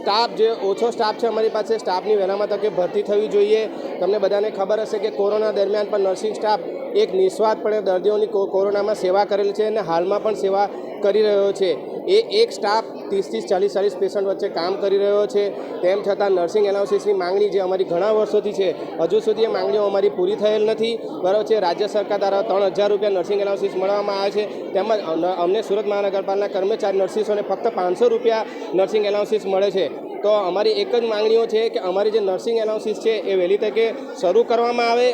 Staff જે ઓછો staff છે અમારી પાસે, સ્ટાફની વહેલામાં તકે ભરતી થવી જોઈએ. તમને બધાને ખબર હશે કે કોરોના દરમિયાન પણ નર્સિંગ સ્ટાફ એક નિસ્વાર્થપણે દર્દીઓની કોરોનામાં સેવા કરેલી છે અને હાલમાં પણ સેવા કરી રહ્યો છે. એ એક સ્ટાફ ત્રીસ ત્રીસ ચાલીસ ચાલીસ પેશન્ટ વચ્ચે કામ કરી રહ્યો છે. તેમ છતાં નર્સિંગ એનાલિસિસની માંગણી જે અમારી ઘણા વર્ષોથી છે, હજુ સુધી એ માંગણીઓ અમારી પૂરી થયેલ નથી. બરાબર છે, રાજ્ય સરકાર દ્વારા ત્રણ હજાર રૂપિયા નર્સિંગ એનાલિસિસ મળવામાં આવે છે. તેમજ અમને સુરત મહાનગરપાલિકાના કર્મચારી નર્સિસોને ફક્ત પાંચસો રૂપિયા નર્સિંગ એનાલિસિસ મળે છે. તો અમારી એક જ માંગણીઓ છે કે અમારી જે નર્સિંગ એનાલિસિસ છે, એ વહેલી તકે શરૂ કરવામાં આવે.